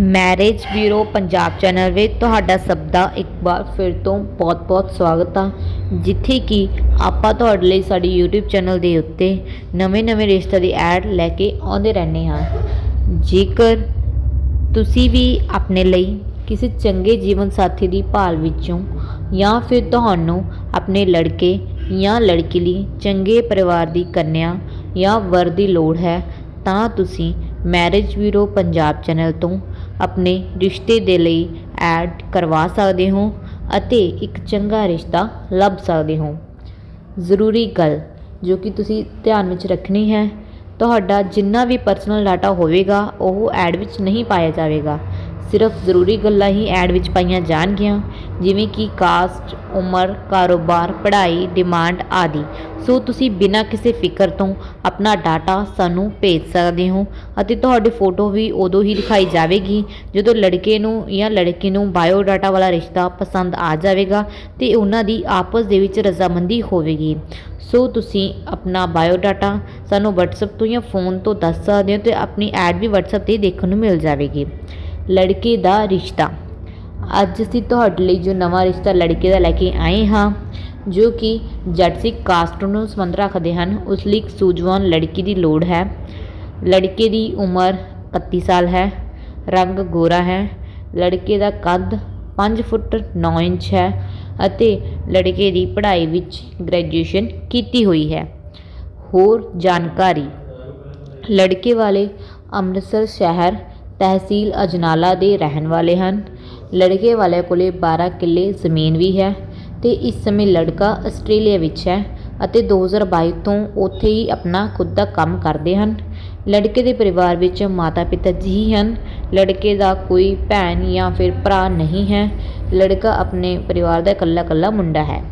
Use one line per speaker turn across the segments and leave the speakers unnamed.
Marriage bureau Punjab channel ਵਿੱਚ ਤੁਹਾਡਾ ਸਭ ਦਾ ਇੱਕ ਵਾਰ ਫਿਰ ਤੋਂ ਬਹੁਤ-ਬਹੁਤ ਸਵਾਗਤ ਆ। ਜਿੱਥੇ ਕਿ ਆਪਾਂ ਤੁਹਾਡੇ ਲਈ ਸਾਡੀ YouTube ਚੈਨਲ ਦੇ ਉੱਤੇ ਨਵੇਂ-ਨਵੇਂ ਰਿਸ਼ਤੇ ਦੀ ਐਡ ਲੈ ਕੇ ਆਉਂਦੇ ਰਹਿੰਦੇ ਹਾਂ। ਜੇਕਰ ਤੁਸੀਂ ਵੀ ਆਪਣੇ ਲਈ ਕਿਸੇ ਚੰਗੇ ਜੀਵਨ ਸਾਥੀ ਦੀ ਭਾਲ ਵਿੱਚੋਂ ਜਾਂ ਫਿਰ ਤੁਹਾਨੂੰ ਆਪਣੇ ਲੜਕੇ ਜਾਂ ਲੜਕੀ ਲਈ ਚੰਗੇ ਪਰਿਵਾਰ ਦੀ ਕੰਨਿਆ ਜਾਂ ਵਰ ਦੀ ਲੋੜ ਹੈ, ਤਾਂ ਤੁਸੀਂ ਮੈਰਿਜ ਬਿਊਰੋ ਪੰਜਾਬ ਚੈਨਲ ਤੋਂ ਆਪਣੇ ਰਿਸ਼ਤੇ ਦੇ ਲਈ ਐਡ ਕਰਵਾ ਸਕਦੇ ਹੋ ਅਤੇ ਇੱਕ ਚੰਗਾ ਰਿਸ਼ਤਾ ਲੱਭ ਸਕਦੇ ਹੋ। ਜ਼ਰੂਰੀ ਗੱਲ ਜੋ ਕਿ ਤੁਸੀਂ ਧਿਆਨ ਵਿੱਚ ਰੱਖਣੀ ਹੈ, ਤੁਹਾਡਾ ਜਿੰਨਾ ਵੀ ਪਰਸਨਲ ਡਾਟਾ ਹੋਵੇਗਾ, ਉਹ ਐਡ ਵਿੱਚ ਨਹੀਂ ਪਾਇਆ ਜਾਵੇਗਾ। ਸਿਰਫ ਜ਼ਰੂਰੀ ਗੱਲਾਂ ਹੀ ਐਡ ਵਿੱਚ ਪਾਈਆਂ ਜਾਣਗੀਆਂ, ਜਿਵੇਂ ਕਿ ਕਾਸਟ, ਉਮਰ, ਕਾਰੋਬਾਰ, ਪੜ੍ਹਾਈ, ਡਿਮਾਂਡ ਆਦਿ। ਸੋ ਤੁਸੀਂ ਬਿਨਾਂ ਕਿਸੇ ਫਿਕਰ ਤੋਂ ਆਪਣਾ ਡਾਟਾ ਸਾਨੂੰ ਭੇਜ ਸਕਦੇ ਹੋ ਅਤੇ ਤੁਹਾਡੀ ਫੋਟੋ ਵੀ ਉਦੋਂ ਹੀ ਦਿਖਾਈ ਜਾਵੇਗੀ ਜਦੋਂ ਲੜਕੇ ਨੂੰ ਜਾਂ ਲੜਕੀ ਨੂੰ ਬਾਇਓ ਡਾਟਾ ਵਾਲਾ ਰਿਸ਼ਤਾ ਪਸੰਦ ਆ ਜਾਵੇਗਾ ਤੇ ਉਹਨਾਂ ਦੀ ਆਪਸ ਦੇ ਵਿੱਚ ਰਜ਼ਾਮੰਦੀ ਹੋਵੇਗੀ। ਸੋ ਤੁਸੀਂ ਆਪਣਾ ਬਾਇਓ ਡਾਟਾ ਸਾਨੂੰ WhatsApp ਤੋਂ ਜਾਂ ਫੋਨ ਤੋਂ ਦੱਸ ਸਕਦੇ ਹੋ ਤੇ ਆਪਣੀ ਐਡ ਵੀ WhatsApp ਤੇ ਦੇਖਣ ਨੂੰ ਮਿਲ ਜਾਵੇਗੀ। ਲੜਕੇ ਦਾ ਰਿਸ਼ਤਾ। ਅੱਜ ਅਸੀਂ ਤੁਹਾਡੇ ਲਈ ਜੋ ਨਵਾਂ ਰਿਸ਼ਤਾ ਲੜਕੇ ਦਾ ਲੈ ਕੇ ਆਏ ਹਾਂ, ਜੋ ਕਿ ਜੱਟ ਸਿੱਖ ਕਾਸਟ ਨੂੰ ਸੰਬੰਧ ਰੱਖਦੇ ਹਨ, ਉਸ ਲਈ ਇੱਕ ਸੂਝਵਾਨ ਲੜਕੀ ਦੀ ਲੋੜ ਹੈ। ਲੜਕੇ ਦੀ ਉਮਰ 31 ਸਾਲ ਹੈ, ਰੰਗ ਗੋਰਾ ਹੈ, ਲੜਕੇ ਦਾ ਕੱਦ 5 ਫੁੱਟ 9 ਇੰਚ ਹੈ ਅਤੇ ਲੜਕੇ ਦੀ ਪੜ੍ਹਾਈ ਵਿੱਚ ਗ੍ਰੈਜੂਏਸ਼ਨ ਕੀਤੀ ਹੋਈ ਹੈ। ਹੋਰ ਜਾਣਕਾਰੀ, ਲੜਕੇ ਵਾਲੇ ਅੰਮ੍ਰਿਤਸਰ ਸ਼ਹਿਰ ਤਹਿਸੀਲ ਅਜਨਾਲਾ ਦੇ ਰਹਿਣ ਵਾਲੇ ਹਨ। ਲੜਕੇ ਵਾਲਿਆਂ ਕੋਲੇ 12 ਕਿੱਲੇ ਜ਼ਮੀਨ ਵੀ ਹੈ ਤੇ ਇਸ ਸਮੇਂ ਲੜਕਾ ਆਸਟ੍ਰੇਲੀਆ ਵਿੱਚ ਹੈ ਅਤੇ 2022 ਤੋਂ ਉੱਥੇ ਹੀ ਆਪਣਾ ਖੁਦ ਦਾ ਕੰਮ ਕਰਦੇ ਹਨ। ਲੜਕੇ ਦੇ ਪਰਿਵਾਰ ਵਿੱਚ ਮਾਤਾ ਪਿਤਾ ਜੀ ਹੀ ਹਨ। ਲੜਕੇ ਦਾ ਕੋਈ ਭੈਣ ਜਾਂ ਫਿਰ ਭਰਾ ਨਹੀਂ ਹੈ। ਲੜਕਾ ਆਪਣੇ ਪਰਿਵਾਰ ਦਾ ਇਕੱਲਾ ਇਕੱਲਾ ਮੁੰਡਾ ਹੈ।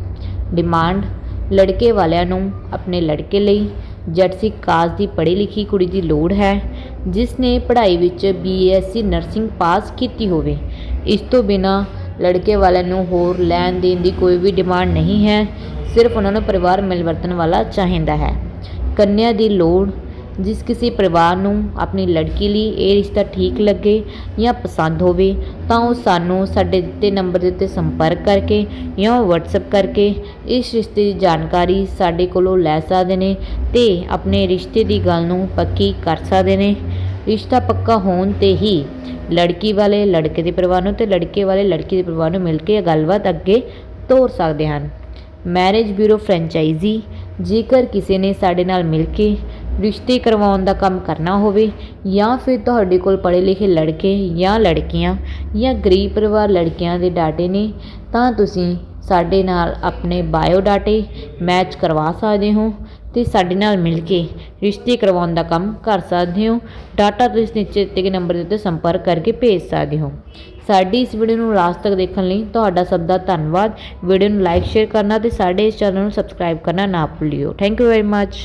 ਡਿਮਾਂਡ, ਲੜਕੇ ਵਾਲਿਆਂ ਨੂੰ ਆਪਣੇ ਲੜਕੇ ਲਈ ਜਰਸੀ ਕਾਸ ਦੀ ਪੜ੍ਹੀ ਲਿਖੀ ਕੁੜੀ ਦੀ ਲੋੜ ਹੈ। ਜਿਸ ਨੇ ਪੜ੍ਹਾਈ ਵਿੱਚ ਬੀਐਸਸੀ ਨਰਸਿੰਗ ਪਾਸ ਕੀਤੀ ਹੋਵੇ। ਇਸ ਤੋਂ ਬਿਨਾਂ ਲੜਕੇ ਵਾਲਿਆਂ ਨੂੰ ਹੋਰ ਲੈਣ ਦੇਣ ਦੀ ਕੋਈ ਵੀ ਡਿਮਾਂਡ ਨਹੀਂ ਹੈ। ਸਿਰਫ ਉਹਨਾਂ ਨੂੰ ਪਰਿਵਾਰ ਮਿਲਵਰਤਨ ਵਾਲਾ ਚਾਹੀਦਾ ਹੈ। ਕੰਨਿਆ ਦੀ ਲੋੜ ਜਿਸ ਕਿਸੇ ਪਰਿਵਾਰ ਨੂੰ ਆਪਣੀ ਲੜਕੀ ਲਈ ਇਹ ਰਿਸ਼ਤਾ ਠੀਕ ਲੱਗੇ ਜਾਂ ਪਸੰਦ ਹੋਵੇ, ਤਾਂ ਉਹ ਸਾਨੂੰ ਸਾਡੇ ਦਿੱਤੇ ਨੰਬਰ ਦੇ ਉੱਤੇ ਸੰਪਰਕ ਕਰਕੇ ਜਾਂ WhatsApp ਕਰਕੇ ਇਸ ਰਿਸ਼ਤੇ ਦੀ ਜਾਣਕਾਰੀ ਸਾਡੇ ਕੋਲੋਂ ਲੈ ਸਕਦੇ ਨੇ ਤੇ ਆਪਣੇ ਰਿਸ਼ਤੇ ਦੀ ਗੱਲ ਨੂੰ ਪੱਕੀ ਕਰ ਸਕਦੇ ਨੇ। ਰਿਸ਼ਤਾ ਪੱਕਾ ਹੋਣ ਤੇ ਹੀ ਲੜਕੀ ਵਾਲੇ ਲੜਕੇ ਦੇ ਪਰਿਵਾਰ ਨੂੰ ਤੇ ਲੜਕੇ ਵਾਲੇ ਲੜਕੀ ਦੇ ਪਰਿਵਾਰ ਨੂੰ ਮਿਲ ਕੇ ਇਹ ਗੱਲਬਾਤ ਅੱਗੇ ਤੋਰ ਸਕਦੇ ਹਨ। ਮੈਰਿਜ ਬਿਊਰੋ ਫਰੈਂਚਾਈਜ਼ੀ, ਜੇਕਰ ਕਿਸੇ ਨੇ ਸਾਡੇ ਨਾਲ ਮਿਲ ਕੇ ਰਿਸ਼ਤੇ ਕਰਵਾਉਣ ਦਾ ਕੰਮ ਕਰਨਾ ਹੋਵੇ ਜਾਂ ਫਿਰ ਤੁਹਾਡੇ ਕੋਲ ਪੜ੍ਹੇ ਲਿਖੇ ਲੜਕੇ ਜਾਂ ਲੜਕੀਆਂ ਜਾਂ ਗਰੀਬ ਪਰਿਵਾਰ ਲੜਕੀਆਂ ਦੇ ਡਾਟੇ ਨੇ, ਤਾਂ ਤੁਸੀਂ ਸਾਡੇ ਨਾਲ ਆਪਣੇ ਬਾਇਓ ਡਾਟੇ ਮੈਚ ਕਰਵਾ ਸਕਦੇ ਹੋ ਅਤੇ ਸਾਡੇ ਨਾਲ ਮਿਲ ਕੇ ਰਿਸ਼ਤੇ ਕਰਵਾਉਣ ਦਾ ਕੰਮ ਕਰ ਸਕਦੇ ਹੋ। ਡਾਟਾ ਤੁਸੀਂ ਨੀਚੇ ਦਿੱਤੇ ਗਏ ਨੰਬਰ ਦੇ ਉੱਤੇ ਸੰਪਰਕ ਕਰਕੇ ਭੇਜ ਸਕਦੇ ਹੋ। ਸਾਡੀ ਇਸ ਵੀਡੀਓ ਨੂੰ ਲਾਸਟ ਤੱਕ ਦੇਖਣ ਲਈ ਤੁਹਾਡਾ ਸਭ ਦਾ ਧੰਨਵਾਦ। ਵੀਡੀਓ ਨੂੰ ਲਾਈਕ ਸ਼ੇਅਰ ਕਰਨਾ ਅਤੇ ਸਾਡੇ ਇਸ ਚੈਨਲ ਨੂੰ ਸਬਸਕ੍ਰਾਈਬ ਕਰਨਾ ਨਾ ਭੁੱਲਿਓ। Thank you very much